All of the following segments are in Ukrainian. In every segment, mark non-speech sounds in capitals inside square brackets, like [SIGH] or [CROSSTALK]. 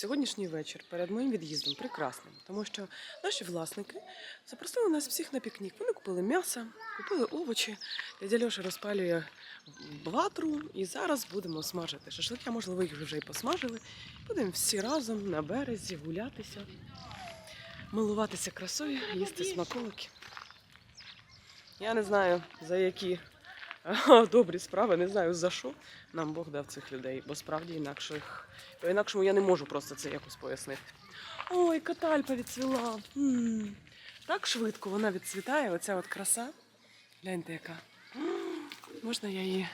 сьогоднішній вечір перед моїм від'їздом прекрасним, тому що наші власники запросили нас всіх на пікнік. Вони купили м'ясо, купили овочі. Дядя Льоша розпалює ватру, і зараз будемо смажити шашлики. Можливо, їх вже й посмажили. Будемо всі разом на березі гулятися, милуватися красою, їсти смаколики. Я не знаю за які [LAUGHS] добрі справи, не знаю за що нам Бог дав цих людей, бо справді інакших по-інакшому я не можу просто це якось пояснити. Ой, катальпа відцвіла. Так швидко вона відцвітає, оця от краса. Гляньте, яка. Можна я її.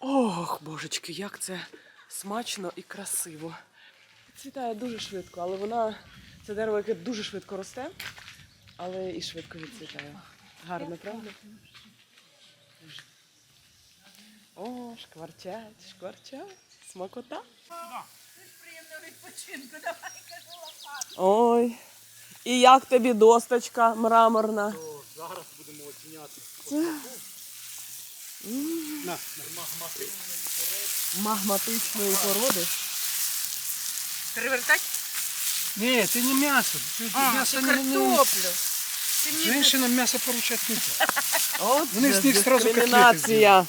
Ох, божечки, як це смачно і красиво. Відцвітає дуже швидко, але вона це дерево, яке дуже швидко росте, але і швидко відцвітає. Гарно, правда? О, шкварчать, шкварчать, смакота. Приємного відпочинку, давай кажу лопату. Ой. І як тобі досточка мраморна? То зараз будемо оціняти. На, Магматичної породи. Перевертать? Ні, це не м'ясо. А, м'ясо не, не... картоплю. Женщинам м'ясо поручать нельзя. От Вони з них сразу котлети дискримінація.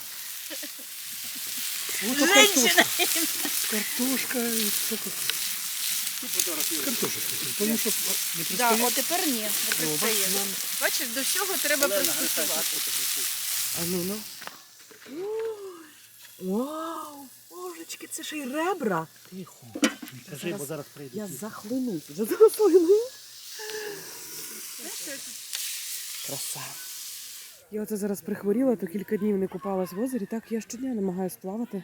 Вот Женщина. Картошка і все. Тому що не Да, пристає. от тепер ні, не Ну, пристає. бачиш, до всього треба пристосувати. А ну ну. Вау! Божечки, це ж і ребра. Тихо. Не Зараз- бо зараз прийде. Я захлинусь, вже захлинусь. Краса. Я оце зараз прихворіла, то кілька днів не купалась в озері, так я щодня намагаюсь плавати.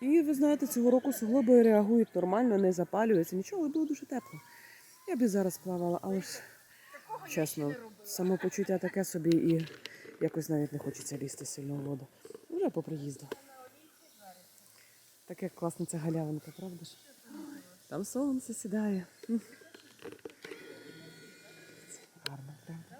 І ви знаєте, цього року суглоби реагують нормально, не запалюються, нічого, було дуже тепло. Я б і зараз плавала, але ж чесно, самопочуття таке собі і якось навіть не хочеться лізти сильно в воду. Вже по приїзду. Таке класна ця галявинка, правда ж? Там сонце сідає. М. Гарно, правда?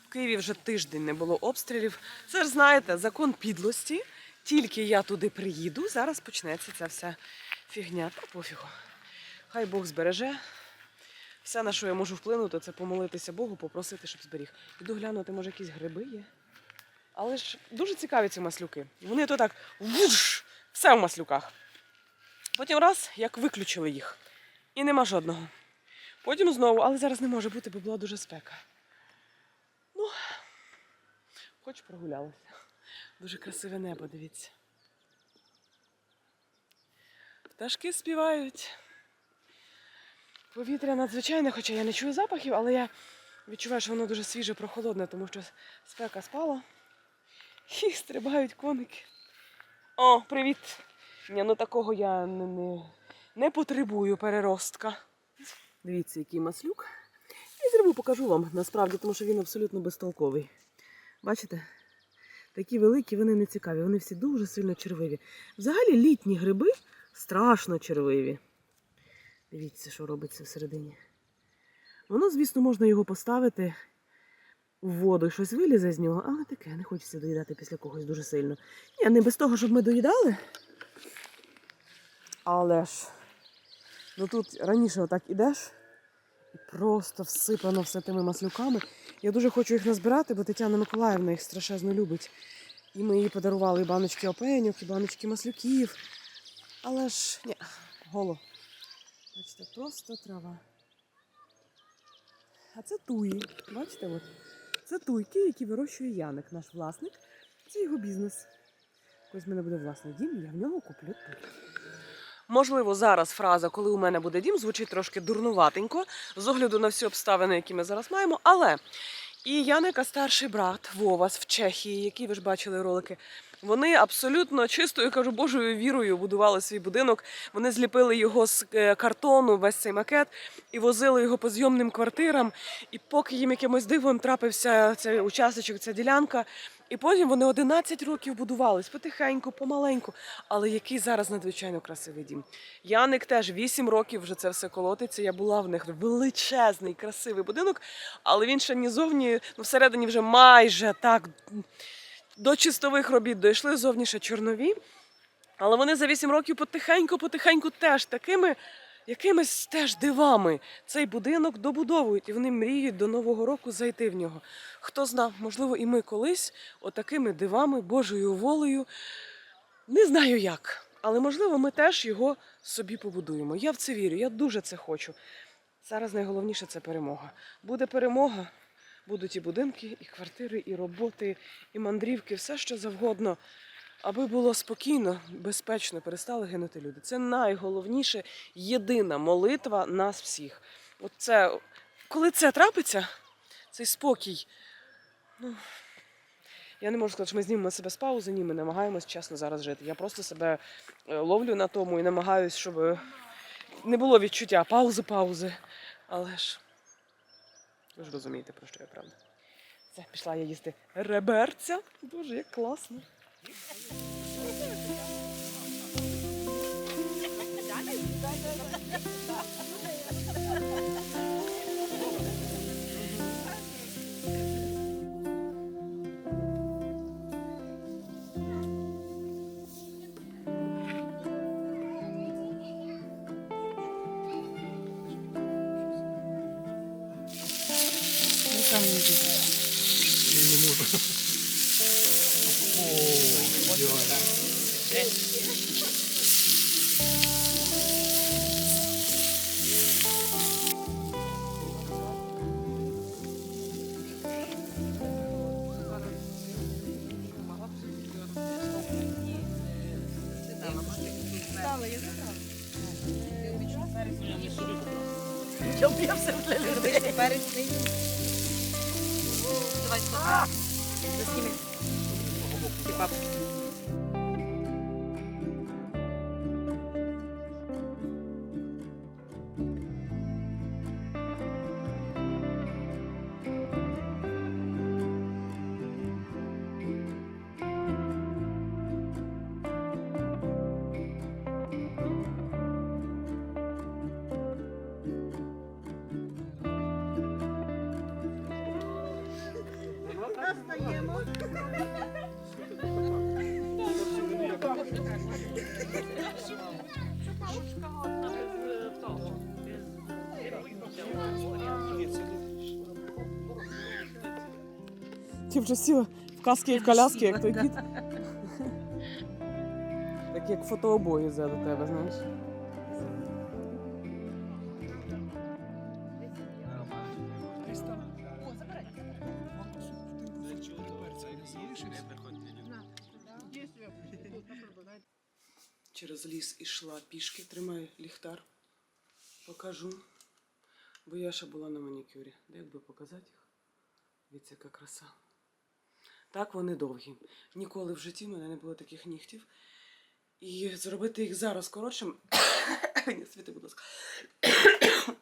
В Києві вже тиждень не було обстрілів. Це ж знаєте, закон підлості. Тільки я туди приїду, зараз почнеться ця вся фігня. Та пофігу. Хай Бог збереже. Все, на що я можу вплинути, це помолитися Богу, попросити, щоб зберіг. Іду глянути, може, якісь гриби є. Але ж дуже цікаві ці маслюки. Вони то так вуш, все в маслюках. Потім раз, як виключили їх. І нема жодного. Потім знову, але зараз не може бути, бо була дуже спека. Хоч прогулялася. Дуже красиве небо, дивіться. Пташки співають. Повітря надзвичайне, хоча я не чую запахів, але я відчуваю, що воно дуже свіже, прохолодне, тому що спека спала. І стрибають коники. О, привіт! Ні, ну такого я не, не, не потребую переростка. Дивіться, який маслюк. І грибу покажу вам насправді, тому що він абсолютно безтолковий. Бачите? Такі великі, вони не цікаві, вони всі дуже сильно червиві. Взагалі літні гриби страшно червиві. Дивіться, що робиться всередині. Воно, звісно, можна його поставити в воду і щось вилізе з нього, але таке не хочеться доїдати після когось дуже сильно. Ні, не без того, щоб ми доїдали. Але ж, ну тут раніше отак ідеш, просто всипано все тими маслюками. Я дуже хочу їх назбирати, бо Тетяна Миколаївна їх страшезно любить. І ми їй подарували і баночки опеньок, і баночки маслюків. Але ж ні, голо. Бачите, просто трава. А це туї. Бачите, от. Це туйки, які вирощує Яник, наш власник. Це його бізнес. Ось в мене буде власний дім, я в нього куплю туйки. Можливо, зараз фраза, коли у мене буде дім, звучить трошки дурнуватенько, з огляду на всі обставини, які ми зараз маємо. Але і Яника старший брат Вовас в Чехії, який ви ж бачили ролики. Вони абсолютно чистою, кажу, Божою вірою будували свій будинок. Вони зліпили його з е, картону, весь цей макет, і возили його по зйомним квартирам. І поки їм якимось дивом трапився цей участочок, ця ділянка. І потім вони 11 років будувались потихеньку, помаленьку. Але який зараз надзвичайно красивий дім. Яник теж 8 років вже це все колотиться. Я була в них величезний, красивий будинок, але він ще ні зовні, ну всередині вже майже так до чистових робіт дійшли зовніше чорнові. Але вони за 8 років потихеньку-потихеньку теж такими якимись теж дивами цей будинок добудовують, і вони мріють до Нового року зайти в нього. Хто знав, можливо, і ми колись отакими дивами, Божою волею, не знаю як, але можливо, ми теж його собі побудуємо. Я в це вірю, я дуже це хочу. Зараз найголовніше це перемога. Буде перемога, будуть і будинки, і квартири, і роботи, і мандрівки, все що завгодно. Аби було спокійно, безпечно, перестали гинути люди. Це найголовніше, єдина молитва нас всіх. От це, коли це трапиться, цей спокій. Ну, я не можу сказати, що ми знімемо себе з паузи, ні, ми намагаємось чесно зараз жити. Я просто себе е, ловлю на тому і намагаюсь, щоб е, не було відчуття паузи, паузи. Але ж ви ж розумієте, про що я правда. Це пішла я їсти реберця. Боже, як класно. О, ідеально. Я Ти вже сіла в каски і в коляски, як той кіт. Так як фотообої за до тебе, знаєш. Через ліс ішла пішки, тримай ліхтар. Покажу. Бо я ще була на манікюрі. Де якби показати їх? Дивіться, яка краса. Так вони довгі. Ніколи в житті в мене не було таких нігтів. І зробити їх зараз коротшим. [COUGHS] Ні, світи, будь ласка. [COUGHS]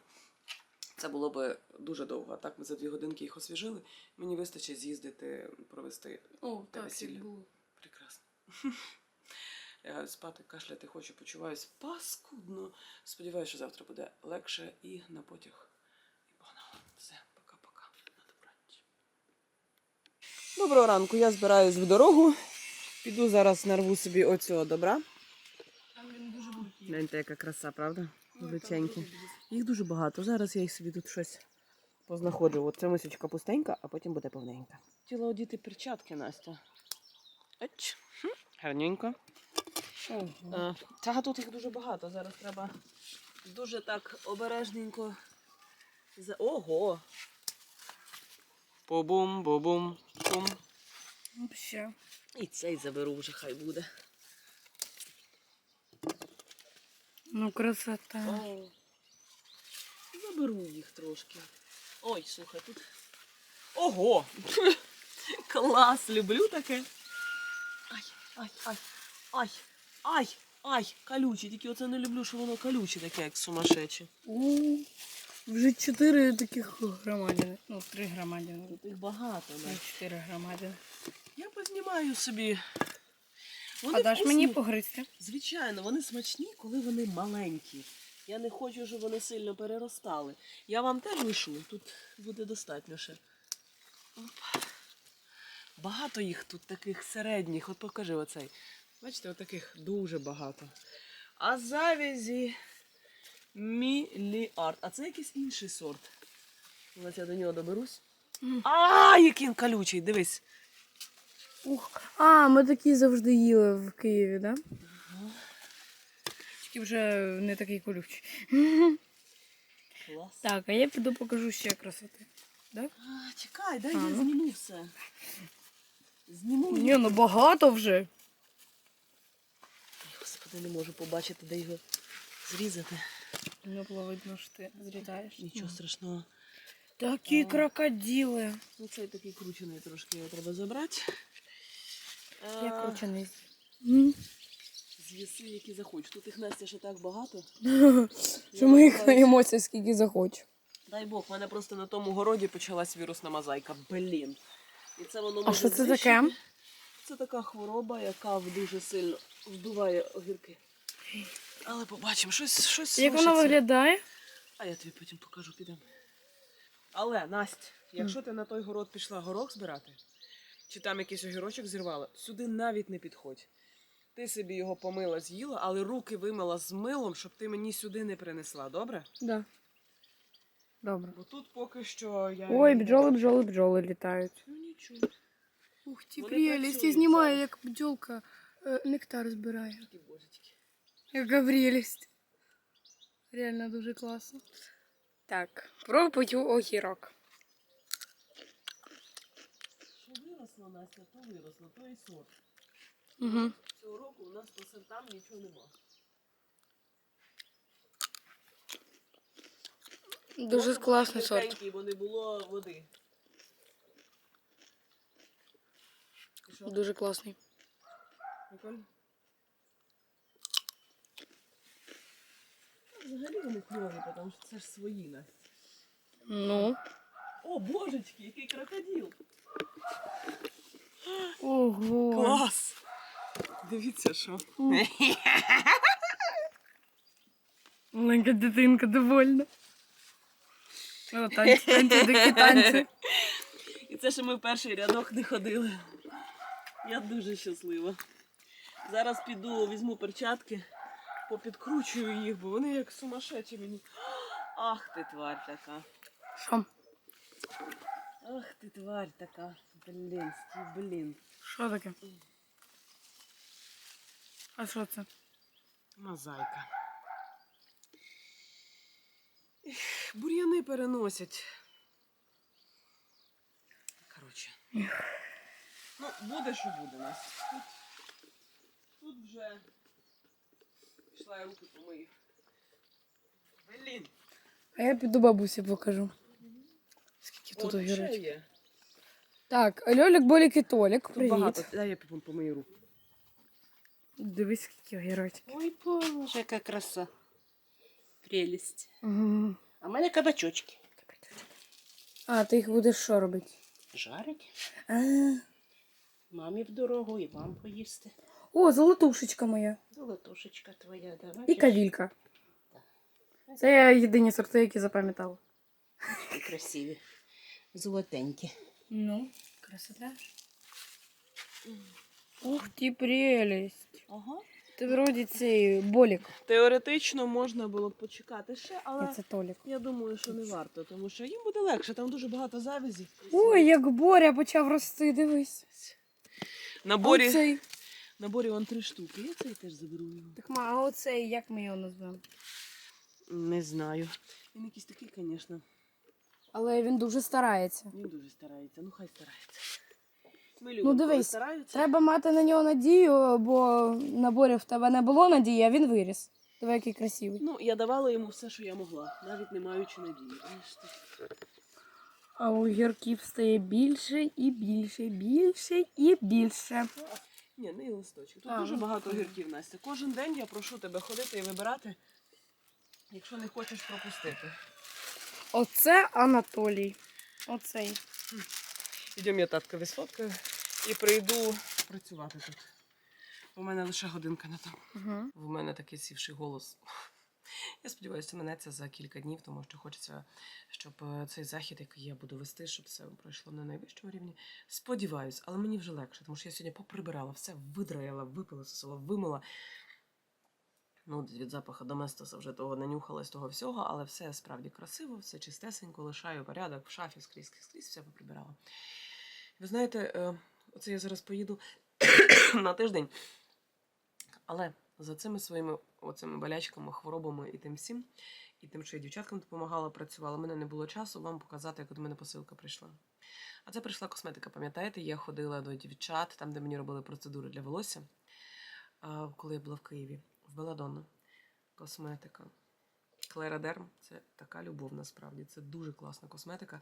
Це було б дуже довго. А так ми за дві годинки їх освіжили. Мені вистачить з'їздити, провести О, Та так, весілля. було. Прекрасно. [LAUGHS] Я спати, кашляти хочу, почуваюсь паскудно. Сподіваюся, що завтра буде легше і на потяг. І погнала. Все, пока-пока. На добраніч. Доброго ранку, я збираюсь в дорогу. Піду зараз нарву собі оцього добра. Гляньте, яка краса, правда? Величенькі. Їх дуже багато. Зараз я їх собі тут щось познаходжу. От ця мисочка пустенька, а потім буде повненька. Хотіла одіти перчатки, Настя. Оч. Гарненько. Е, Та тут їх дуже багато. Зараз треба дуже так обережненько. Ого! Бу-бум, бу-бум, бум. Все. І цей заберу вже хай буде. Ну, красота. О, заберу їх трошки. Ой, слухай, тут. Ого! [LAUGHS] Клас, люблю таке. Ай, ай, ай, ай, ай, ай, колюче. Тільки оце не люблю, що воно колюче таке, як сумасшедше. У, Вже чотири таких громадини. Ну, три громадини. Тут їх багато. Да. чотири громадини. Я познімаю собі. А даш мені погризти? Звичайно, вони смачні, коли вони маленькі. Я не хочу, щоб вони сильно переростали. Я вам теж лишу, тут буде достатньо ще. Оп. Багато їх тут таких середніх. От покажи оцей. Бачите, отаких дуже багато. А завязі міліард. А це якийсь інший сорт. Ось я до нього доберусь. А, який він колючий, дивись. Ух. А, ми такі завжди їли в Києві, да? Тільки вже не такий колючий. Клас. Так, а я піду покажу ще красоти. Да? А, чекай, дай я ну. зніму все. Зніму. Ні, ну багато вже. Господи, не можу побачити, де його зрізати. Не було видно, що ти зрізаєш. Нічого страшного. Такі А. крокодили. Ну, цей такий кручений трошки його треба забрати. Я А, кручений. З'їси, які захочеш. Тут їх Настя ще так багато. Що [LAUGHS] ми їх наїмося скільки захочу. Дай Бог, в мене просто на тому городі почалась вірусна мозаїка. Блін. І це воно А що це знищити. таке? Це така хвороба, яка дуже сильно вбиває огірки. Але побачимо, щось, щось. Як вона рушиться. виглядає? А я тобі потім покажу, підемо. Але, Настя, якщо ти на той город пішла горох збирати, чи там якийсь огірочок зірвала, сюди навіть не підходь. Ти собі його помила, з'їла, але руки вимила з милом, щоб ти мені сюди не принесла, добре? Да. Добре. Бо тут поки що я. Ой, бджоли, бджоли, бджоли літають. Ну нічого. Ух ти, Вони прелість, я працюють знімаю, зараз. як бджолка е, нектар збирає. Такі божечки. Яка прелість. Реально дуже класно. Так, пробуй огірок. Що виросло, Настя, то виросло, то і сорт. Угу. Цього року у нас по сортам нічого нема. Дуже Може, класний був сорт. тепленький, бо не було води. І що? Дуже класний. Прикольно? Взагалі вони кльові, тому що це ж свої Настя. Ну. О, божечки, який крокодил! Ого. Клас! Дивіться, що. Маленька дитинка довольна. О, танці, танці, дикі танці. І це ще ми в перший рядок не ходили. Я дуже щаслива. Зараз піду, візьму перчатки, попідкручую їх, бо вони як сумасшедші мені. Ах ти тварь така. Що? Ах ти тварь така. Блін, блін. Що таке? А що це? Мозаїка. Ех, Бур'яни переносять. Коротше. Ну, буде, що буде у нас. Тут, тут вже пішла я руки помию. Блін. А я піду бабусі покажу. Скільки тут огірочків. є. Так, Льолік, Болік і Толік. Тут Привіт. багато. Дай я пом- помию руку. Дивись, скільки огірочків. Ой, боже, яка краса. Прелість. Угу. А в мене кабачочки. А, ти їх будеш що робити? Жарить. А. Мамі в дорогу і вам поїсти. О, золотушечка моя. Золотушечка твоя, давай. І кавілька. Це я єдині сорти, які запам'ятала. І красиві. Золотенькі. Ну, красота. Ух ти, прелість. Ага. Ти вроді цей болік. Теоретично можна було б почекати ще, але Це Толік. я думаю, що не варто, тому що їм буде легше, там дуже багато завязів. Ой, як Боря почав рости, дивись. На борі, Оцей. На борі вон три штуки. Я цей теж заберу його. Так, ма, а оцей, як ми його назвемо? Не знаю. Він якийсь такий, звісно. Але він дуже старається. Він дуже старається. Ну хай старається. Ми Ну, коли дивись, стараються. Треба мати на нього надію, бо на Борі в тебе не було надії, а він виріс. Диви, який красивий. Ну, я давала йому все, що я могла, навіть не маючи надії. Знаєш. А у гірків стає більше і більше, більше і більше. Ні, не і листочки. Тут А, дуже ну, багато гіртів огірків, Настя. Кожен день я прошу тебе ходити і вибирати, якщо не хочеш пропустити. Оце Анатолій. Оцей. Ідемо я таткові сфоткаю і прийду працювати тут. У мене лише годинка на тому. Угу. В мене такий сівший голос. Я сподіваюся, минеться за кілька днів, тому що хочеться, щоб е, цей захід, який я буду вести, щоб все пройшло на найвищому рівні. Сподіваюсь, але мені вже легше, тому що я сьогодні поприбирала, все видраїла, випилисила, вимила. Ну, від запаху доместоса вже того нанюхалась того всього, але все справді красиво, все чистесенько, лишаю порядок в шафі скрізь, скрізь, скрізь все поприбирала. Ви знаєте, е, оце я зараз поїду [COUGHS] на тиждень, але за цими своїми оцими болячками, хворобами і тим всім, і тим, що я дівчаткам допомагала, працювала, у мене не було часу вам показати, як до мене посилка прийшла. А це прийшла косметика, пам'ятаєте? Я ходила до дівчат, там, де мені робили процедури для волосся, коли я була в Києві, в Беладонна. Косметика. Клерадерм це така любов насправді. Це дуже класна косметика.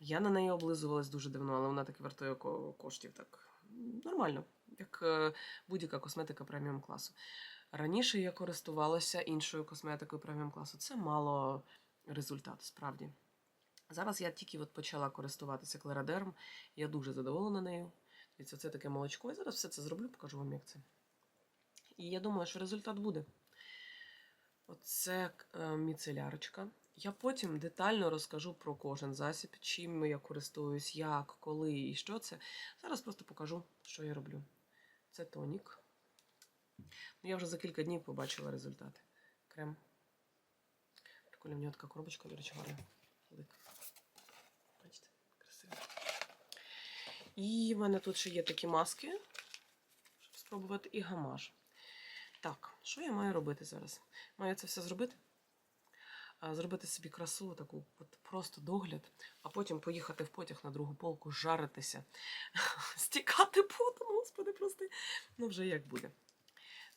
Я на неї облизувалась дуже давно, але вона так вартує коштів так нормально, як е, будь-яка косметика преміум класу. Раніше я користувалася іншою косметикою преміум класу. Це мало результат, справді. Зараз я тільки от почала користуватися клерадерм. Я дуже задоволена нею. Дивіться, це таке молочко. Я зараз все це зроблю, покажу вам, як це. І я думаю, що результат буде. Оце е, міцелярочка. Я потім детально розкажу про кожен засіб, чим я користуюсь, як, коли і що це. Зараз просто покажу, що я роблю. Це тонік. Ну, я вже за кілька днів побачила результати. Крем. Прикольно, в нього така коробочка, до речі, гарна. Бачите, красиво. І в мене тут ще є такі маски, щоб спробувати, і гамаш. Так, що я маю робити зараз? Маю це все зробити. Зробити собі красу, таку от просто догляд, а потім поїхати в потяг на другу полку, жаритися, [LAUGHS] стікати потом, господи, прости. Ну, вже як буде.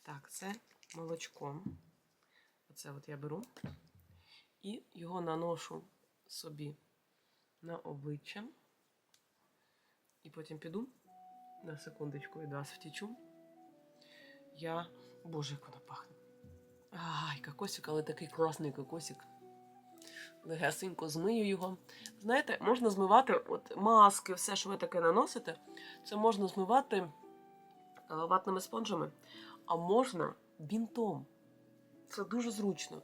Так, це молочко. Оце от я беру і його наношу собі на обличчя. І потім піду на секундочку від вас втічу. Я. Боже, як воно пахне. Ай, кокосик, але такий класний кокосик. Легесенько змию його. Знаєте, можна змивати от маски, все, що ви таке наносите, це можна змивати е, ватними спонжами, а можна бінтом. Це дуже зручно.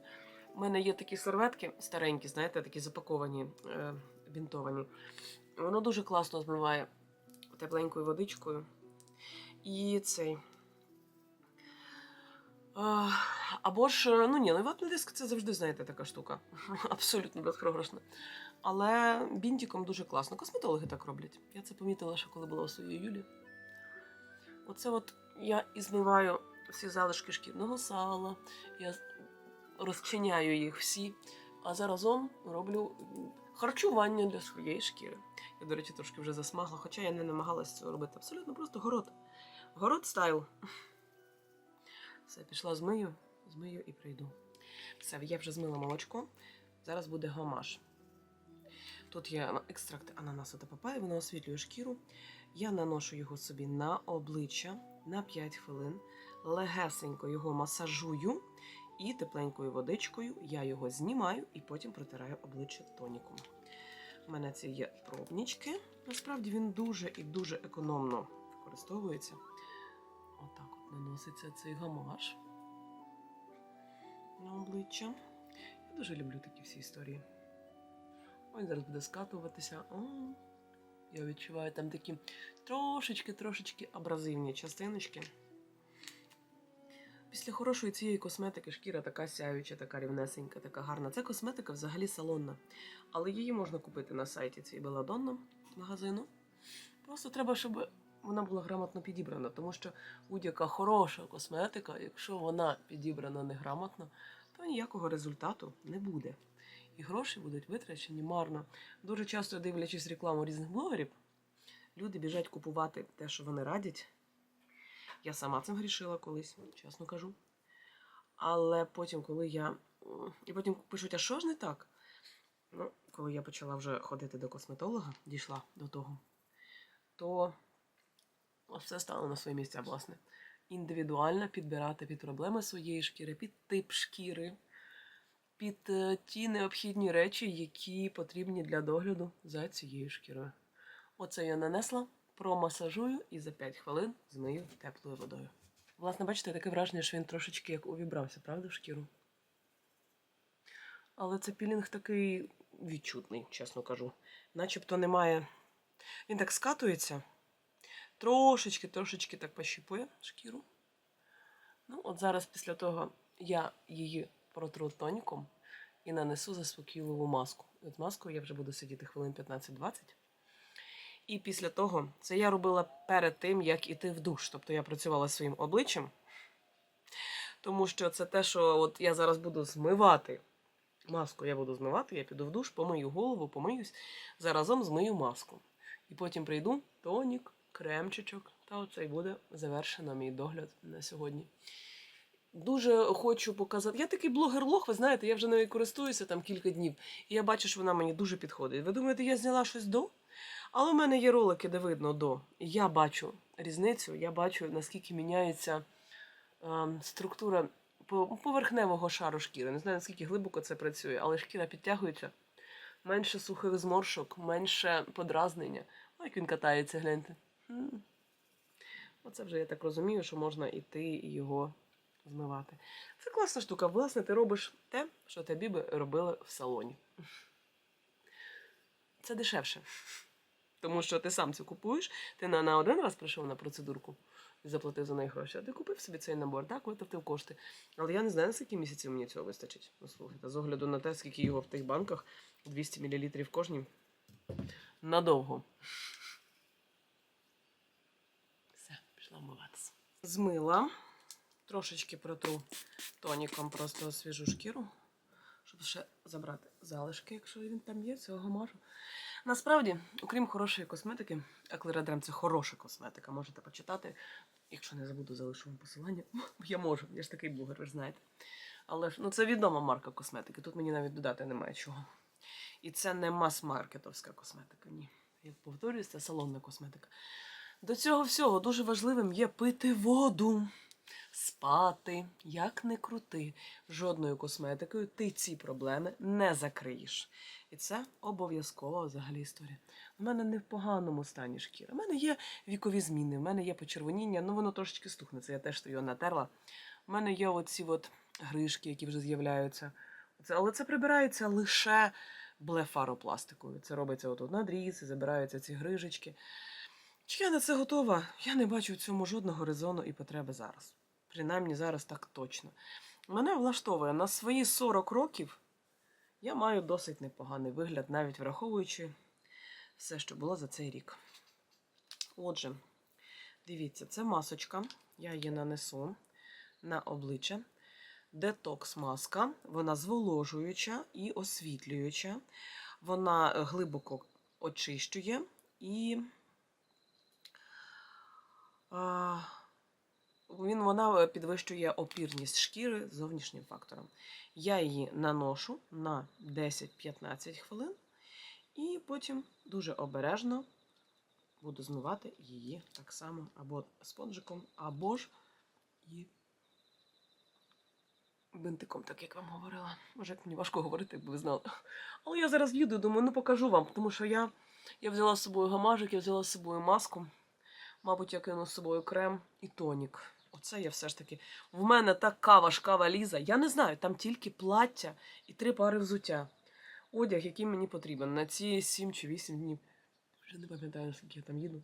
У мене є такі серветки старенькі, знаєте, такі запаковані, е, бінтовані. Воно дуже класно змиває тепленькою водичкою. І цей. А, Або ж, е, ну ні, ну ватний диск це завжди, знаєте, така штука. [LAUGHS] Абсолютно безпрограшна. Але бінтиком дуже класно. Косметологи так роблять. Я це помітила, ще коли була у своїй Юлі. Оце от я і змиваю всі залишки шкірного сала, я розчиняю їх всі, а заразом роблю харчування для своєї шкіри. Я, до речі, трошки вже засмагла, хоча я не намагалася цього робити. Абсолютно просто город. Город стайл. [LAUGHS] Все, пішла змию, змию і прийду. Все, я вже змила молочко. Зараз буде гамаш. Тут є екстракт ананасу та папайи, воно освітлює шкіру. Я наношу його собі на обличчя на 5 хвилин. Легесенько його масажую і тепленькою водичкою я його знімаю і потім протираю обличчя тоніком. У мене це є пробнічки. Насправді він дуже і дуже економно використовується. Отак от наноситься цей гамаш на обличчя. Я дуже люблю такі всі історії. Ой, зараз буде скатуватися. О, я відчуваю там такі трошечки-трошечки абразивні частиночки. Після хорошої цієї косметики шкіра така сяюча, така рівнесенька, така гарна. Це косметика взагалі салонна. Але її можна купити на сайті цієї Беладонна магазину. Просто треба, щоб вона була грамотно підібрана, тому що будь-яка хороша косметика, якщо вона підібрана неграмотно, то ніякого результату не буде. І гроші будуть витрачені марно. Дуже часто дивлячись рекламу різних блогерів, люди біжать купувати те, що вони радять. Я сама цим грішила колись, чесно кажу. Але потім, коли я. І потім пишуть, а що ж не так? Ну, коли я почала вже ходити до косметолога, дійшла до того, то все стало на свої місця, власне. Індивідуально підбирати під проблеми своєї шкіри, під тип шкіри, під е, ті необхідні речі, які потрібні для догляду за цією шкірою. Оце я нанесла, промасажую і за 5 хвилин змию теплою водою. Власне, бачите, таке враження, що він трошечки як увібрався, правда, в шкіру? Але це пілінг такий відчутний, чесно кажу. Начебто немає. Він так скатується, трошечки, трошечки так пощіпує шкіру. Ну, от зараз після того я її протру тоніком і нанесу заспокійливу маску. От маскою я вже буду сидіти хвилин 15-20. І після того, це я робила перед тим, як іти в душ. Тобто я працювала своїм обличчям, тому що це те, що от я зараз буду змивати маску, я буду змивати, я піду в душ, помию голову, помиюсь, заразом змию маску. І потім прийду тонік, кремчичок, та оце і буде завершено мій догляд на сьогодні. Дуже хочу показати. Я такий блогер-лох, ви знаєте, я вже нею користуюся там кілька днів, і я бачу, що вона мені дуже підходить. Ви думаєте, я зняла щось до? Але в мене є ролики, де видно до. Я бачу різницю, я бачу, наскільки міняється ем, структура поверхневого шару шкіри. Не знаю, наскільки глибоко це працює, але шкіра підтягується. Менше сухих зморшок, менше подразнення. О, як він катається, гляньте. Оце вже я так розумію, що можна іти і його змивати. Це класна штука. Власне, ти робиш те, що тобі би робили в салоні. Це дешевше. Тому що ти сам це купуєш, ти на, на один раз прийшов на процедурку і заплатив за неї гроші, а ти купив собі цей набор, так, витратив кошти. Але я не знаю, на скільки місяців мені цього вистачить. Ну, з огляду на те, скільки його в тих банках, 200 мл кожній. Надовго. Все. Змила. Трошечки протру тоніком просто свіжу шкіру, щоб ще забрати залишки, якщо він там є, цього мажу. Насправді, окрім хорошої косметики, Аклерадрем це хороша косметика, можете почитати. Якщо не забуду, залишу вам посилання. Я можу, я ж такий блогер, ви ж знаєте. Але ж ну, це відома марка косметики. Тут мені навіть додати немає чого. І це не мас-маркетовська косметика. Ні. Я повторююсь, це салонна косметика. До цього всього дуже важливим є пити воду, спати, як не крути. Жодною косметикою ти ці проблеми не закриєш. І це обов'язкова взагалі історія. У мене не в поганому стані шкіра. У мене є вікові зміни, в мене є почервоніння, ну воно трошечки стухне, це я теж його натерла. У мене є оці от гришки, які вже з'являються. Але це прибирається лише блефаропластикою. Це робиться от надріз, і забираються ці грижечки. Чи я на це готова? Я не бачу в цьому жодного резону і потреби зараз. Принаймні зараз так точно. Мене влаштовує на свої 40 років. Я маю досить непоганий вигляд, навіть враховуючи все, що було за цей рік. Отже, дивіться, це масочка. Я її нанесу на обличчя. Детокс маска, вона зволожуюча і освітлююча. Вона е, глибоко очищує і він, вона підвищує опірність шкіри зовнішнім фактором. Я її наношу на 10-15 хвилин, і потім дуже обережно буду змивати її так само або спонжиком, або ж і бинтиком, так як вам говорила. Може, як мені важко говорити, якби ви знали. Але я зараз їду, думаю, ну покажу вам, тому що я, я взяла з собою гамажик, я взяла з собою маску. Мабуть, я кину з собою крем і тонік. Оце я все ж таки. В мене така важка валіза. Я не знаю, там тільки плаття і три пари взуття. Одяг, який мені потрібен на ці 7 чи 8 днів. Вже не пам'ятаю, скільки я там їду.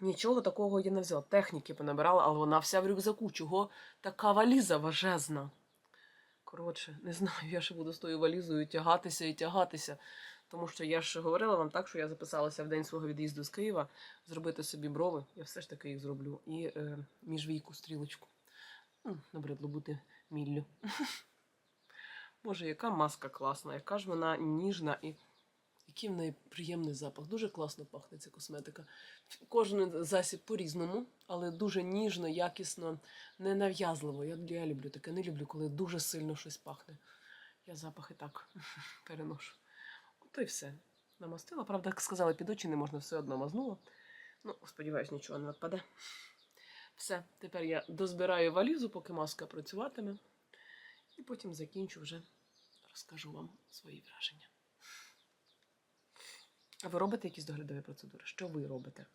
Нічого такого я не взяла. Техніки понабирала, але вона вся в рюкзаку. Чого така валіза важезна? Коротше, не знаю, я ще буду з тою валізою тягатися і тягатися. Тому що я ж говорила вам так, що я записалася в день свого від'їзду з Києва зробити собі брови. Я все ж таки їх зроблю. І е, міжвійку стрілочку. Ну, набридло бути міллю. [LAUGHS] Боже, яка маска класна, яка ж вона ніжна і який в неї приємний запах. Дуже класно пахне ця косметика. Кожен засіб по-різному, але дуже ніжно, якісно, ненав'язливо. Я, я люблю таке, не люблю, коли дуже сильно щось пахне. Я запахи так [LAUGHS] переношу. От і все. Намастила. Правда, як сказали, під очі не можна все одно мазнула. Ну, сподіваюсь, нічого не відпаде. Все, тепер я дозбираю валізу, поки маска працюватиме. І потім закінчу вже розкажу вам свої враження. А ви робите якісь доглядові процедури? Що ви робите?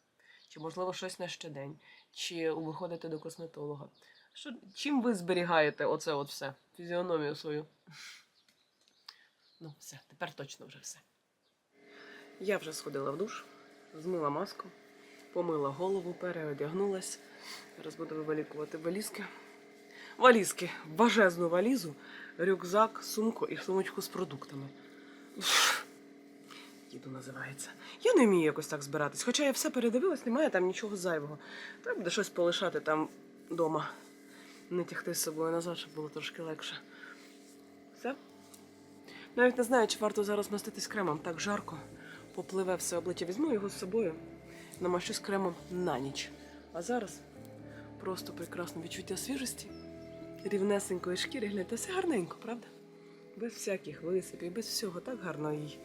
Чи, можливо, щось на щодень? Чи ви ходите до косметолога? Що, чим ви зберігаєте оце от все? Фізіономію свою? Ну, все, тепер точно вже все. Я вже сходила в душ, змила маску, помила голову, переодягнулась. Зараз буду вивалікувати валізки. Валізки, важезну валізу, рюкзак, сумку і сумочку з продуктами. Їду називається. Я не вмію якось так збиратись, хоча я все передивилась, немає там нічого зайвого. Треба буде щось полишати там вдома. Не тягти з собою назад, щоб було трошки легше. Все? Навіть не знаю, чи варто зараз маститись кремом. Так жарко. Попливе все обличчя. Візьму його з собою. Намащусь кремом на ніч. А зараз просто прекрасне відчуття свіжості, рівнесенької шкіри. Гляньте, все гарненько, правда? Без всяких висипів, без всього. Так гарно їй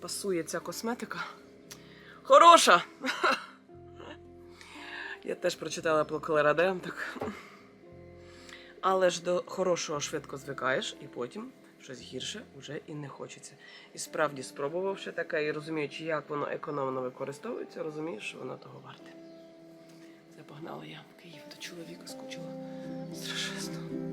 пасує ця косметика. Хороша! Я теж прочитала про Клерадем, так. Але ж до хорошого швидко звикаєш, і потім Щось гірше вже і не хочеться. І справді, спробувавши таке і розуміючи, як воно економно використовується, розумієш, що воно того варте. Це погнала я в Київ до чоловіка, скучила страшно.